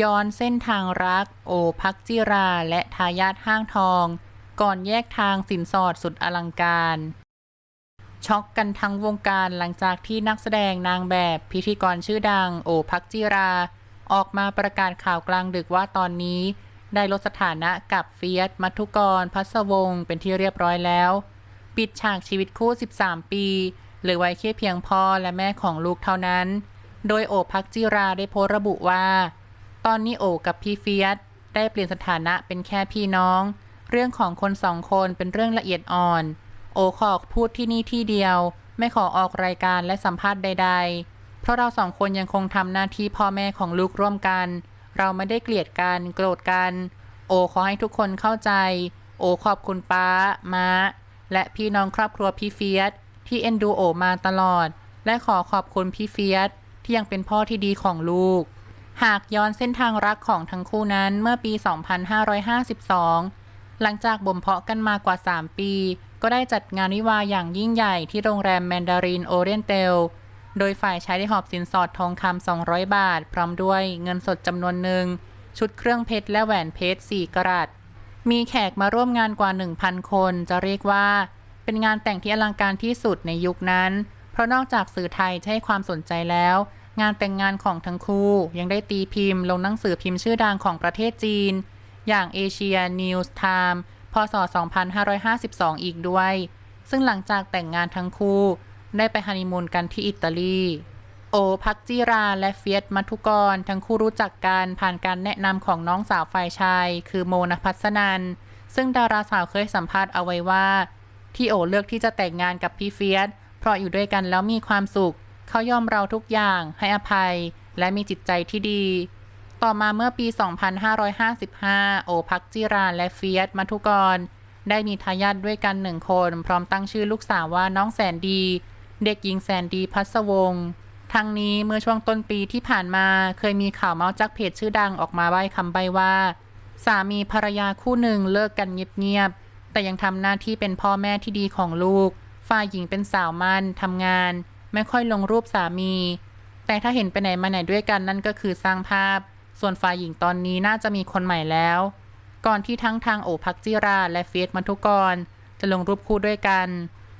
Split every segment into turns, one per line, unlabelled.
ย้อนเส้นทางรัก โอพักจิราและทายาทห้างทอง ก่อนแยกทางสินสอดสุดอลังการ ช็อกกันทั้งวงการหลังจากที่นักแสดงนางแบบพิธีกรชื่อดัง โอพักจิรา ออกมาประกาศข่าวกลางดึกว่าตอนนี้ ได้ลดสถานะกับเฟียสมัทุกร พัสวงเป็นที่เรียบร้อยแล้ว ปิดฉากชีวิตคู่ 13 ปีเหลือไว้แค่เพียงพ่อและแม่ของลูกเท่านั้น โดยโอพักจิราได้โพสระบุว่า ตอนนี้โอกับพี่เฟียสได้เปลี่ยนสถานะเป็นแค่พี่น้อง เรื่องของคนสองคนเป็นเรื่องละเอียดอ่อน โอขอพูดที่นี่ที่เดียว ไม่ขอออกรายการและสัมภาษณ์ใด ๆ เพราะเราสองคนยังคงทำหน้าที่พ่อแม่ของลูกร่วมกัน เราไม่ได้เกลียดกันโกรธกัน โอขอให้ทุกคนเข้าใจ โอขอบคุณป้าม้า และพี่น้องครอบครัวพี่เฟียสที่เอ็นดูโอมาตลอด และขอขอบคุณพี่เฟียสที่ยังเป็นพ่อที่ดีของลูก หากย้อนเส้นทางรักของทั้งคู่นั้นเมื่อปี 2552 หลังจากบ่มเพาะกันมากว่า 3 ปี ก็ได้จัดงานวิวาอย่างยิ่งใหญ่ที่โรงแรมแมนดารินโอเรียนเตล โดยฝ่ายชายได้หอบสินสอดทองคำ 200 บาท พร้อมด้วยเงินสดจำนวนหนึ่ง ชุดเครื่องเพชรและแหวนเพชร 4 กรัต มีแขกมาร่วมงานกว่า 1,000 คน จะเรียกว่า เป็นงานแต่งที่อลังการที่สุดในยุคนั้น เพราะนอกจากสื่อไทยให้ความสนใจแล้ว งานแต่งงานของทั้งคู่ยังได้ตีพิมพ์ ลงหนังสือพิมพ์ชื่อดังของประเทศจีน อย่างเอเชียนิวส์ไทม์พศ 2552 อีกด้วย ซึ่งหลังจากแต่งงานทั้งคู่ ได้ไปฮันนีมูนกันที่อิตาลี โอพักจิราและเฟียสมัทุกร ทั้งคู่รู้จักกันผ่านการแนะนำของน้องสาวฝ่ายชาย คือโมนพัสนัน ซึ่งดาราสาวเคยสัมภาษณ์เอาไว้ว่า ที่โอเลือกที่จะแต่งงานกับพี่เฟียสเพราะอยู่ด้วยกันแล้วมีความสุข เขายอมเราทุกอย่างให้อภัย และมีจิตใจที่ดี ต่อมาเมื่อปี 2555 โอพักจิราและเฟียสมัทุกร ได้มีทายาทด้วยกันหนึ่งคน พร้อมตั้งชื่อลูกสาวว่าน้องแสนดี เด็กหญิงแสนดีพัสวงศ์ทั้งนี้เมื่อช่วงต้นปีที่ผ่านมาเคยมีข่าวเมาส์จากเพจชื่อดังออกมาใบ้คำใบ้ว่า สามีภรรยาคู่หนึ่งเลิกกันเงียบๆแต่ยังทำหน้าที่เป็นพ่อแม่ที่ดีของลูก ฝ่ายหญิงเป็นสาวมั่นทำงาน ไม่ค่อยลงรูปสามี แต่ถ้าเห็นไปไหนมาไหนด้วยกันนั่นก็คือสร้างภาพ ส่วนฝ่ายหญิงตอนนี้น่าจะมีคนใหม่แล้ว ก่อนที่ทั้งทางโอพักจิราและเฟียสมัทุกร จะลงรูปคู่ด้วยกัน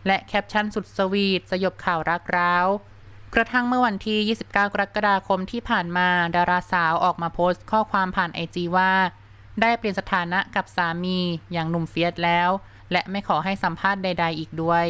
และแคปชั่นสุดสวีทสยบข่าวรักร้าวกระทั่งเมื่อวันที่ 29 กรกฎาคมที่ผ่านมาดาราสาวออกมาโพสต์ข้อความผ่านไอจีว่า ได้เปลี่ยนสถานะกับสามีอย่างหนุ่มเฟียสแล้ว และไม่ขอให้สัมภาษณ์ใด ๆ อีกด้วย